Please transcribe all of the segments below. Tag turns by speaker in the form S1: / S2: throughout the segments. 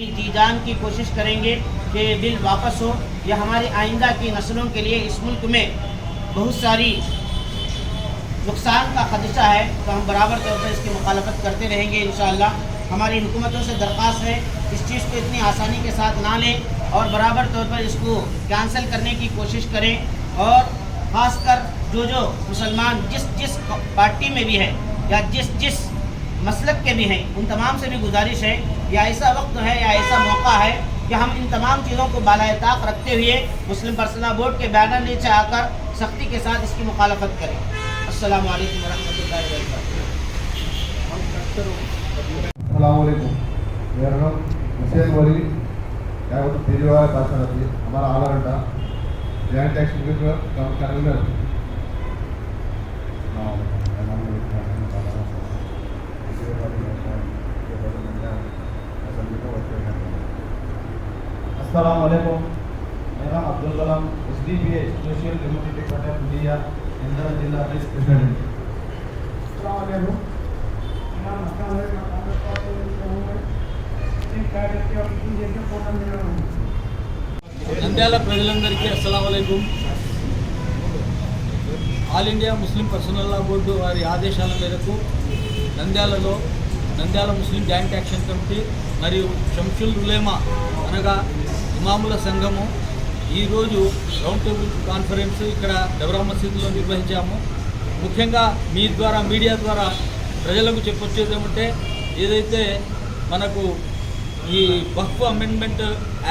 S1: अपनी जी जान की कोशिश करेंगे कि बिल वापस हो। यह हमारी आइंदा की नस्लों के लिए इस मुल्क में बहुत सारी नुकसान का खदशा है। तो हम बराबर तौर पर इसकी मुखालफत करते रहेंगे इन हमारी हुकूमतों से दरख्वास्त है, इस चीज़ को इतनी आसानी के साथ ना लें और बराबर तौर पर इसको कैंसिल करने की कोशिश करें। और ख़ासकर जो जो मुसलमान जिस जिस पार्टी में भी है या जिस जिस मसलक के भी हैं, उन तमाम से भी गुजारिश है या ऐसा वक्त है या ऐसा मौका है कि हम इन तमाम चीज़ों को बालाए ताक रखते हुए मुस्लिम पर्सनल बोर्ड के बैनर नीचे आकर सख्ती के साथ इसकी मुखालफत करें वबरकातुहू
S2: अलैक्म मेरा नाम हुसैन
S3: अस्सलाम वालेकुम मेरा नाम Abdul Kalam S D P A social democratic party of India Indira जिला वाइस प्रेसिडेंट
S4: నంద్యాల ప్రజలందరికీ అస్సలం అయికం all India Muslim personal law board వారి ఆదేశాల మేరకు నంద్యాలలో Nandyal Muslim joint action committee మరియు షంషుల్ ఉలేమా అనగా ఇమాముల సంఘము ఈరోజు రౌండ్ టేబుల్ కాన్ఫరెన్స్ ఇక్కడ డెవరా మసీదులో నిర్వహించాము. ముఖ్యంగా మీ ద్వారా మీడియా ద్వారా ప్రజలకు చెప్పొచ్చేది ఏమంటే ఏదైతే మనకు ఈ వక్ఫ్ అమెండ్మెంట్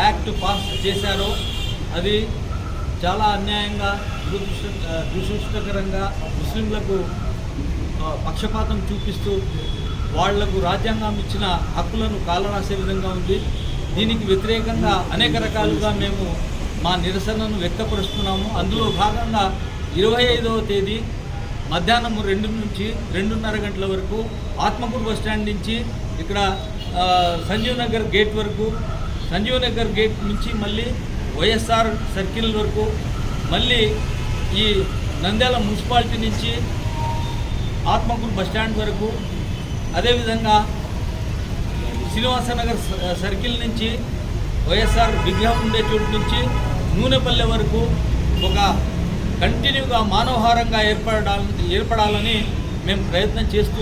S4: యాక్ట్ పాస్ చేశారో అది చాలా అన్యాయంగా దురదృష్ట దురదృష్టకరంగా ముస్లింలకు పక్షపాతం చూపిస్తూ వాళ్ళకు రాజ్యాంగం ఇచ్చిన హక్కులను కాలరాసే విధంగా ఉంది. దీనికి వ్యతిరేకంగా అనేక రకాలుగా మేము మా నిరసనను వ్యక్తపరుస్తున్నాము. అందులో భాగంగా ఇరవై ఐదవ తేదీ మధ్యాహ్నం రెండు నుంచి రెండున్నర గంటల వరకు ఆత్మకూరు బస్ స్టాండ్ నుంచి ఇక్కడ సంజీవ్ నగర్ గేట్ వరకు సంజీవ్ నగర్ గేట్ నుంచి మళ్ళీ వైఎస్ఆర్ సర్కిల్ వరకు మళ్ళీ ఈ నంద్యాల మున్సిపాలిటీ నుంచి ఆత్మకూరు బస్ స్టాండ్ వరకు అదేవిధంగా శ్రీనివాసనగర్ స- సర్కిల్ నుంచి వైఎస్ఆర్ విగ్రహం ఉండే చోటు నుంచి నూనెపల్లె వరకు ఒక కంటిన్యూగా మానవహారంగా ఏర్పడాల ఏర్పడాలని మేము ప్రయత్నం చేస్తూ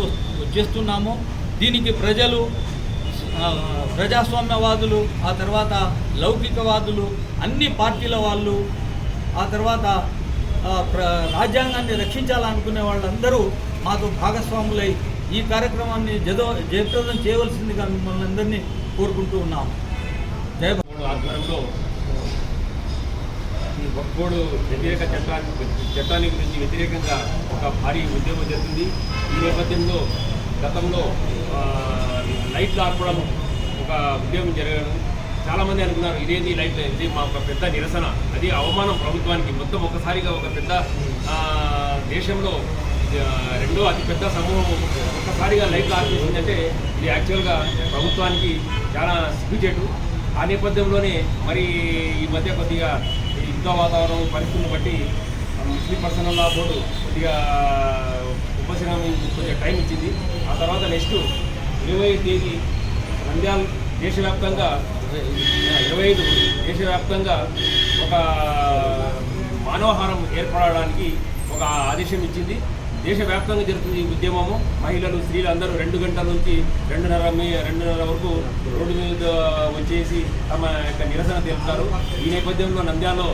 S4: చేస్తున్నాము. దీనికి ప్రజలు ప్రజాస్వామ్యవాదులు ఆ తర్వాత లౌకికవాదులు అన్ని పార్టీల వాళ్ళు ఆ తర్వాత ప్ర రాజ్యాంగాన్ని రక్షించాలనుకునే వాళ్ళందరూ మాతో భాగస్వాములై ఈ కార్యక్రమాన్ని జదో జయప్రదం చేయవలసిందిగా మిమ్మల్ని అందరినీ కోరుకుంటూ ఉన్నాము. జయ
S5: ఆధ్వర్యంలో ఈ వ్యతిరేక చట్టానికి చట్టానికి గురించి వ్యతిరేకంగా ఒక భారీ ఉద్యమం జరిగింది. ఈ నేపథ్యంలో గతంలో లైట్లు ఆర్పడం ఒక ఉద్యమం జరగడం. చాలామంది అనుకున్నారు ఇదేంది లైట్ ఇది మా ఒక పెద్ద నిరసన. అది అవమానం ప్రభుత్వానికి. మొత్తం ఒకసారిగా ఒక పెద్ద దేశంలో రెండో అతిపెద్ద సమూహం ఒక్కసారిగా లైట్లు ఆర్పేసిందంటే ఇది యాక్చువల్గా ప్రభుత్వానికి చాలా సిగ్గుచేటు. ఆ నేపథ్యంలోనే మరి ఈ మధ్య కొద్దిగా యుద్ధ వాతావరణం పరిస్థితులను బట్టి ముస్లిం పర్సనల్ లా బోర్డు కొద్దిగా ఉపశమనం కొద్దిగా టైం ఇచ్చింది. ఆ తర్వాత నెక్స్ట్ ఇరవై తేదీ రంజాన్ దేశవ్యాప్తంగా ఇరవై ఐదు దేశవ్యాప్తంగా ఒక మానవహారం ఏర్పడడానికి ఒక ఆదేశం ఇచ్చింది. దేశవ్యాప్తంగా జరుగుతుంది ఈ ఉద్యమము. మహిళలు స్త్రీలు అందరూ రెండు గంటల నుంచి రెండున్నర రెండున్నర వరకు రోడ్డు మీద వచ్చేసి తమ యొక్క నిరసన తెలుపుతారు. ఈ నేపథ్యంలో నంద్యాలలో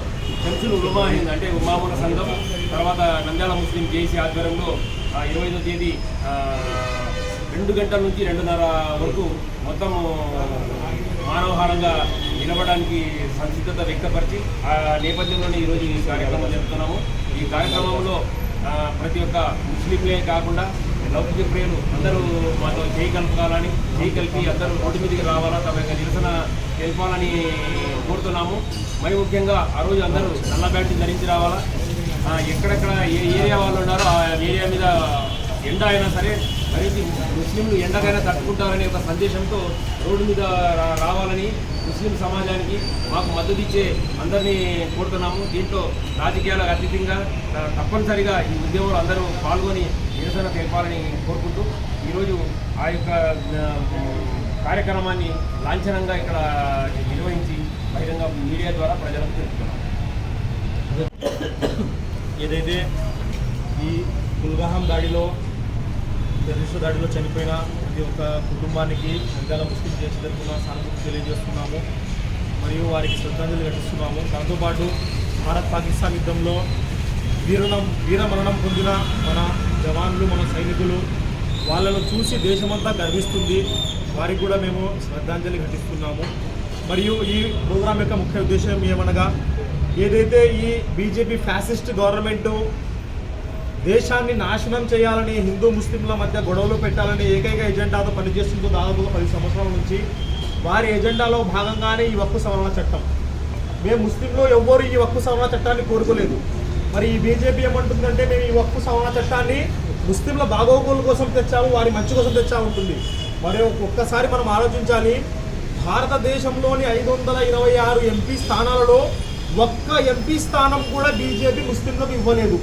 S5: షంసులు ఉలమాహింద్ అంటే ఉమాముల సంఘం తర్వాత నంద్యాల ముస్లిం జేసీ ఆధ్వర్యంలో ఇరవై ఐదో తేదీ రెండు గంటల నుంచి రెండున్నర వరకు మొత్తం మానవహారంగా నిలవడానికి సంసిద్ధత వ్యక్తపరిచి ఆ నేపథ్యంలోనే ఈరోజు ఈ కార్యక్రమం జరుపుతున్నాము. ఈ కార్యక్రమంలో ప్రతి ఒక్క ముస్లింలే కాకుండా లౌకిక ప్రియులు అందరూ మాతో చేయగలపాలని చేయగలిపి కలిపి అందరూ రోడ్డు మీదకి రావాలా తమ యొక్క నిరసన తెలిపాలని కోరుతున్నాము. మరి ముఖ్యంగా ఆ రోజు అందరూ నల్ల బ్యాట్ ధరించి రావాలా? ఎక్కడెక్కడ ఏ ఏరియా వాళ్ళు ఉన్నారో ఆ ఏరియా మీద ఎండ అయినా సరే మరి ముస్లింలు ఎండకైనా తట్టుకుంటారనే ఒక సందేశంతో రోడ్డు మీద రా- రావాలని ముస్లిం సమాజానికి మాకు మద్దతు ఇచ్చే అందరినీ కోరుతున్నాము. దీంట్లో రాజకీయాలకు అతీతంగా తప్పనిసరిగా ఈ ఉద్యమంలో అందరూ పాల్గొని నిరసన తెలపాలని కోరుకుంటూ ఈరోజు ఆ యొక్క కార్యక్రమాన్ని లాంఛనంగా ఇక్కడ నిర్వహించి బహిరంగ మీడియా ద్వారా ప్రజలకు తెలుపుతున్నాం.
S3: ఏదైతే ఈ కుల్గాహం దాడిలో టెర్రరిస్ట్ దాడిలో చనిపోయిన ప్రతి ఒక్క కుటుంబానికి నంద్యాల ముస్లిం చేసి తరఫున సానుభూతి తెలియజేస్తున్నాము. మరియు వారికి శ్రద్ధాంజలి ఘటిస్తున్నాము. దాంతోపాటు భారత్ పాకిస్తాన్ యుద్ధంలో వీరణం వీరమరణం పొందిన మన జవాన్లు మన సైనికులు వాళ్ళను చూసి దేశమంతా గర్విస్తుంది. వారికి కూడా మేము శ్రద్ధాంజలి ఘటిస్తున్నాము. మరియు ఈ ప్రోగ్రాం యొక్క ముఖ్య ఉద్దేశం ఏమనగా ఏదైతే ఈ బీజేపీ ఫ్యాసిస్ట్ గవర్నమెంటు దేశాన్ని నాశనం చేయాలని హిందూ ముస్లింల మధ్య గొడవలు పెట్టాలని ఏకైక ఎజెండాతో పనిచేస్తుందో దాదాపుగా పది సంవత్సరాల నుంచి వారి ఎజెండాలో భాగంగానే ఈ వక్కు సవరణ చట్టం. మేము ముస్లింలు ఎవ్వరు ఈ వక్కు సవరణ చట్టాన్ని కోరుకోలేదు. మరి ఈ బీజేపీ ఏమంటుందంటే మేము ఈ వక్కు సవరణ చట్టాన్ని ముస్లింల బాగోగుల కోసం తెచ్చాము వారి మంచి కోసం తెచ్చా ఉంటుంది. మరి ఒక్కసారి మనం ఆలోచించాలి భారతదేశంలోని ఐదు వందల ఇరవై ఆరు ఎంపీ స్థానాలలో ఒక్క ఎంపీ స్థానం కూడా బీజేపీ ముస్లింలకు ఇవ్వలేదు.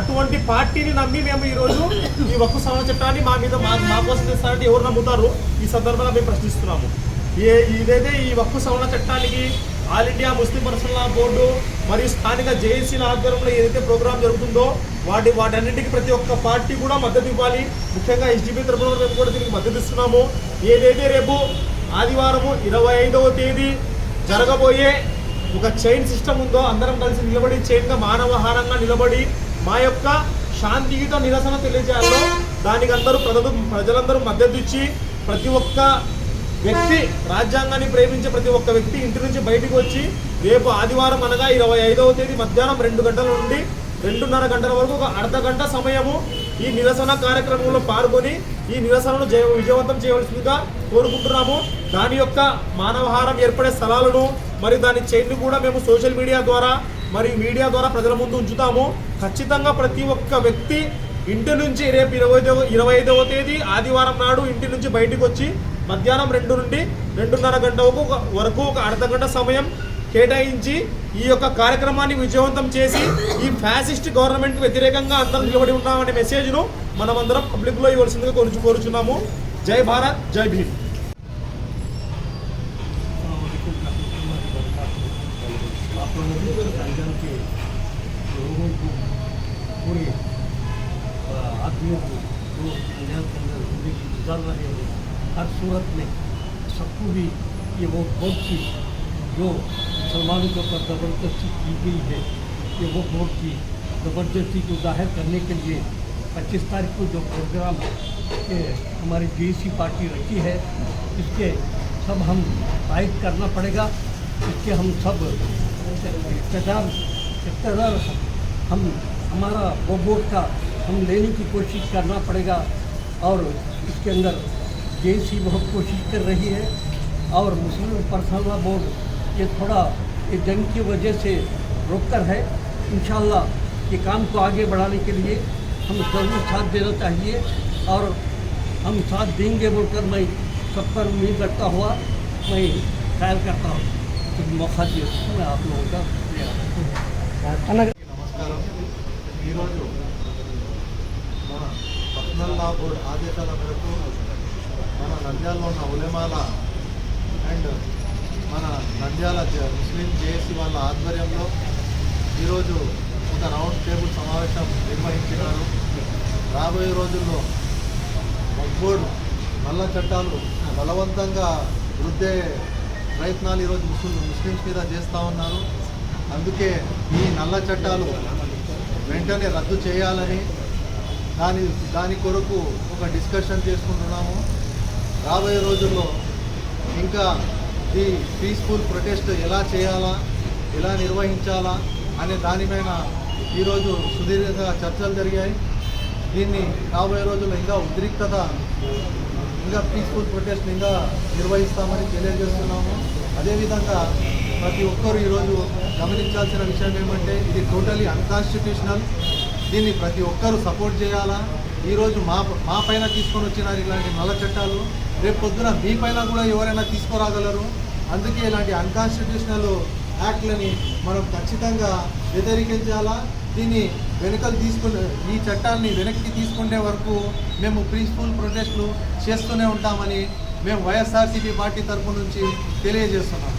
S3: అటువంటి పార్టీని నమ్మి మేము ఈరోజు ఈ వక్కు సవరణ చట్టాన్ని మా మీద మా మా కోసం చేస్తారంటే ఎవరు నమ్ముతారు? ఈ సందర్భంగా మేము ప్రశ్నిస్తున్నాము. ఏ ఇదైతే ఈ వక్కు సవరణ చట్టానికి all India Muslim personal law board మరియు స్థానిక జేఏసీల ఆధ్వర్యంలో ఏదైతే ప్రోగ్రాం జరుగుతుందో వాటి వాటన్నింటికి ప్రతి ఒక్క పార్టీ కూడా మద్దతు ఇవ్వాలి. ముఖ్యంగా ఎస్డీపీ తరఫున మేము కూడా దీనికి మద్దతు ఇస్తున్నాము. ఏదైతే రేపు ఆదివారము ఇరవై ఐదవ తేదీ జరగబోయే ఒక చైన్ సిస్టమ్ ఉందో అందరం కలిసి నిలబడి చైన్గా మానవహారంగా నిలబడి మా యొక్క శాంతియుత నిరసన తెలియజేయాలో దానికి అందరూ ప్రజలు ప్రజలందరూ మద్దతు ఇచ్చి ప్రతి ఒక్క వ్యక్తి రాజ్యాంగాన్ని ప్రేమించే ప్రతి ఒక్క వ్యక్తి ఇంటి నుంచి బయటికి వచ్చి రేపు ఆదివారం అనగా ఇరవై ఐదవ తేదీ మధ్యాహ్నం రెండు గంటల నుండి రెండున్నర గంటల వరకు ఒక అర్ధ గంట సమయము ఈ నిరసన కార్యక్రమంలో పాల్గొని ఈ నిరసనను జయ విజయవంతం చేయవలసిందిగా కోరుకుంటున్నాము. దాని యొక్క మానవహారం ఏర్పడే స్థలాలను మరియు దాని చైన్ను కూడా మేము సోషల్ మీడియా ద్వారా మరి మీడియా ద్వారా ప్రజల ముందు ఉంచుతాము. ఖచ్చితంగా ప్రతి ఒక్క వ్యక్తి ఇంటి నుంచి రేపు ఇరవై ఇరవై ఐదవ తేదీ ఆదివారం నాడు ఇంటి నుంచి బయటకు వచ్చి మధ్యాహ్నం రెండు నుండి రెండున్నర గంట వరకు ఒక- వరకు ఒక అర్ధ గంట సమయం కేటాయించి ఈ యొక్క కార్యక్రమాన్ని విజయవంతం చేసి ఈ ఫ్యాసిస్ట్ గవర్నమెంట్ వ్యతిరేకంగా అందరం నిలబడి ఉన్నామనే మెసేజ్ను మనమందరం పబ్లిక్లో ఇవ్వాల్సిందిగా కోరుచు కోరుచున్నాము. జై భారత్ జై భీమ్.
S6: आप लोगों के लोगों को पूरे आदमियों को जो संगठन के अंदर ज़िंदगी गुजार रहे हैं हर सूरत में सबको भी ये वो वोट की जो मुसलमानों के ऊपर ज़बरदस्ती की गई है ये वो वोट की ज़बरदस्ती को ज़ाहिर करने के लिए पच्चीस तारीख को जो प्रोग्राम हमारी जी पार्टी रखी है इसके सब हम तायद करना पड़ेगा, इसके हम सब इकतदार इकतदार हम, हमारा वो वोट का हम लेने की कोशिश करना पड़ेगा और इसके अंदर जेसी बहुत कोशिश कर रही है और मुस्लिम पर्सनल बोर्ड ये थोड़ा ये जंग की वजह से रोक कर है। इन ये काम को आगे बढ़ाने के लिए हम ज़रूर साथ देना चाहिए और हम साथ देंगे बोलकर मैं सब पर उम्मीद रखता हुआ मैं ख्याल करता हूँ। तो मौका दिया तो मैं आप लोगों का शुक्रिया
S2: నమస్కారం ఈరోజు మన పర్సనల్ లా బోర్డ్ ఆదేశాల మేరకు మన నంద్యాలలో ఉన్న ఉలెమాల అండ్ మన నంద్యాల జ- ముస్లిం జేఏసీ వాళ్ళ ఆధ్వర్యంలో ఈరోజు ఒక రౌండ్ టేబుల్ సమావేశం నిర్వహించినారు రాబోయే రోజుల్లో మగ్బోర్డు నల్ల చట్టాలు బలవంతంగా వృద్ధే ప్రయత్నాలు ఈరోజు ముస్లిం ముస్లిమ్స్ మీద చేస్తూ ఉన్నారు. అందుకే ఈ నల్ల చట్టాలు వెంటనే రద్దు చేయాలని దాని దాని కొరకు ఒక డిస్కషన్ చేసుకుంటున్నాము. రాబోయే రోజుల్లో ఇంకా ఈ పీస్ఫుల్ ప్రొటెస్ట్ ఎలా చేయాలా ఎలా నిర్వహించాలా అనే దానిపైన ఈరోజు సుదీర్ఘంగా చర్చలు జరిగాయి. దీన్ని రాబోయే రోజుల్లో ఇంకా ఉద్రిక్తత ఇంకా పీస్ఫుల్ ప్రొటెస్ట్ ఇంకా నిర్వహిస్తామని తెలియజేస్తున్నాము అదేవిధంగా ప్రతి ఒక్కరు ఈరోజు గమనించాల్సిన విషయం ఏమంటే ఇది టోటలీ అన్కాన్స్టిట్యూషనల్ దీన్ని ప్రతి ఒక్కరూ సపోర్ట్ చేయాలా? ఈరోజు మా మా పైన తీసుకొని వచ్చినారు ఇలాంటి నల్ల చట్టాలు. రేపు పొద్దున మీ పైన కూడా ఎవరైనా తీసుకురాగలరు? అందుకే ఇలాంటి అన్కాన్స్టిట్యూషనల్ యాక్ట్లని మనం ఖచ్చితంగా వ్యతిరేకించాలా? దీన్ని వెనుకలు తీసుకునే ఈ చట్టాన్ని వెనక్కి తీసుకునే వరకు మేము పీస్ఫుల్ ప్రొటెస్ట్లు చేస్తూనే ఉంటామని మేము వైఎస్ఆర్సీపీ పార్టీ తరఫు నుంచి తెలియజేస్తున్నాం.